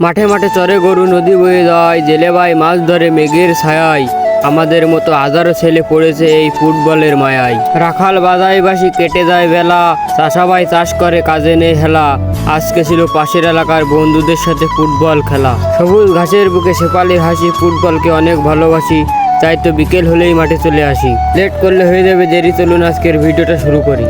মাঠে মাঠে চরে গরু, নদী বয়ে যায়। জেলে ভাই মাছ ধরে মেঘের ছায়ায়। আমাদের মতো হাজারো ছেলে পড়েছে এই ফুটবলের মায়ায়। রাখাল বাজাই বাসি কেটে যায় বেলা। চাষাবাই চাষ করে, কাজে নেই হেলা। আজকে ছিল পাশের এলাকার বন্ধুদের সাথে ফুটবল খেলা। সবুজ ঘাসের বুকে শেপালির হাসি, ফুটবলকে অনেক ভালোবাসি। তাই তো বিকেল হলেই মাঠে চলে আসি। লেট করলে হয়ে যাবে, দেরি চলুন, আজকের ভিডিওটা শুরু করি।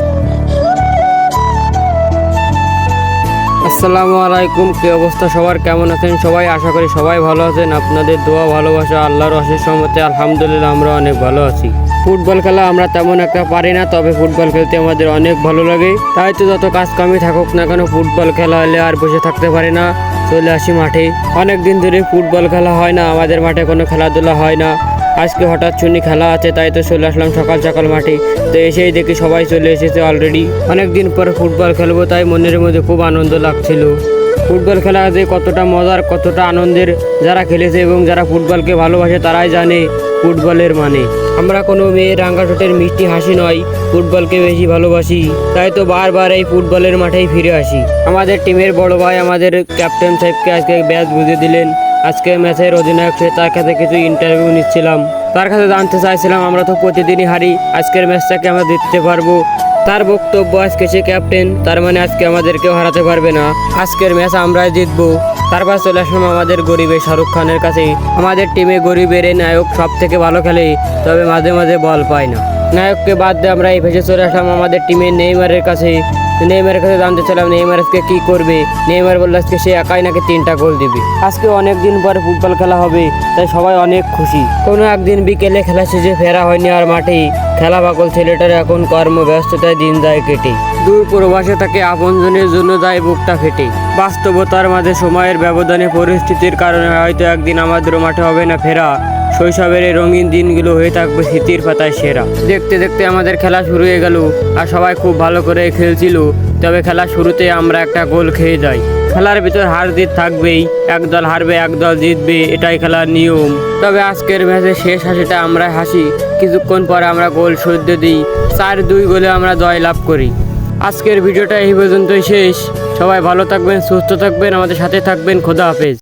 আসসালামু আলাইকুম, কি অবস্থা সবার? কেমন আছেন সবাই? আশা করি সবাই ভালো আছেন। আপনাদের দোয়া, ভালোবাসা, আল্লাহর অশেষ সম্মতে আলহামদুলিল্লাহ আমরা অনেক ভালো আছি। ফুটবল খেলা আমরা তেমন একটা পারি না, তবে ফুটবল খেলতে আমাদের অনেক ভালো লাগে। তাই তো যত কাজ কামই থাকুক না কেন, ফুটবল খেলা হলে আর বসে থাকতে পারি না। চলে আসি মাঠে। অনেক দিন ধরে ফুটবল খেলা হয় না, আমাদের মাঠে কোনো খেলাধুলা হয় না। আজকে হঠাৎ শুনি খেলা আছে, তাই তো চলে আসলাম সকাল সকাল মাঠে। তো এসেই দেখি সবাই চলে এসেছে অলরেডি অনেক দিন পর ফুটবল খেলব, তাই মনের মধ্যে খুব আনন্দ লাগছিল। ফুটবল খেলা যে কতটা মজার, কতটা আনন্দের যারা খেলেছে এবং যারা ফুটবলকে ভালোবাসে তারাই জানে ফুটবলের মানে। আমরা কোনো মেয়ে রাঙ্গাটোটের মিষ্টি হাসি নয়, ফুটবলকে বেশি ভালোবাসি। তাই তো বারবার এই ফুটবলের মাঠেই ফিরে আসি। আমাদের টিমের বড় ভাই, আমাদের ক্যাপ্টেন সাহেবকে আজকে ব্যাচ বুঝে দিলেন। আজকে ম্যাচের অধিনায়ক সে তার কাছে কিছু ইন্টারভিউ নিচ্ছিলাম। তার কাছে জানতে চাইছিলাম, আমরা তো প্রতিদিনই হারি, আজকের ম্যাচটাকে আমরা জিততে পারব। তার বক্তব্য, আজকে সে ক্যাপ্টেন তার মানে আজকে আমাদেরকেও হারাতে পারবে না। আজকের ম্যাচ আমরাই জিতবো। তারপর চলে আসলাম আমাদের গরিবের শাহরুখ খানের কাছে। আমাদের টিমে গরিবের এই নায়ক সব থেকে ভালো খেলে, তবে মাঝে মাঝে বল পায় না। নায়ককে বাদ দিয়ে আমরা এই ভেসে চলে আসলাম আমাদের টিমের নেইমারের কাছে। নেইমারের কাছে জানতে চাইলাম নেইমার আজকে কি করবে? নেইমার বলল আজকে সে একাই নাকি তিনটা গোল দিবে। আজকে অনেক দিন পরে ফুটবল খেলা হবে তাই সবাই অনেক খুশি। কোনো একদিন বিকেলে খেলা শেষে ফেরা হয়নি আর মাঠে। খেলা পাগল ছেলেটার এখন কর্মব্যস্ততায় দিন যায় কেটে। দূর প্রবাসে তাকে আপনজনের জন্য যায় বুকটা ফেটে। বাস্তবতার মাঝে সময়ের ব্যবধানে পরিস্থিতির কারণে হয়তো একদিন আমাদেরও মাঠে হবে না ফেরা। শৈশবের এই রঙিন দিনগুলো হয়ে থাকবে স্মৃতির পাতায় সেরা। দেখতে দেখতে আমাদের খেলা শুরু হয়ে গেল আর সবাই খুব ভালো করে খেলছিল। তবে খেলা শুরুতে আমরা একটা গোল খেয়ে যাই। খেলার ভিতর হার জিত থাকবেই, একদল হারবে, একদল জিতবে, এটাই খেলার নিয়ম। তবে আজকের ম্যাচে শেষ হাসিটা আমরা হাসি। কিছুক্ষণ পরে আমরা গোল সদ্য দিই। চার দুই গোলে আমরা জয় লাভ করি। আজকের ভিডিওটা এই পর্যন্তই শেষ। সবাই ভালো থাকবেন, সুস্থ থাকবেন, আমাদের সাথে থাকবেন। খোদা হাফেজ।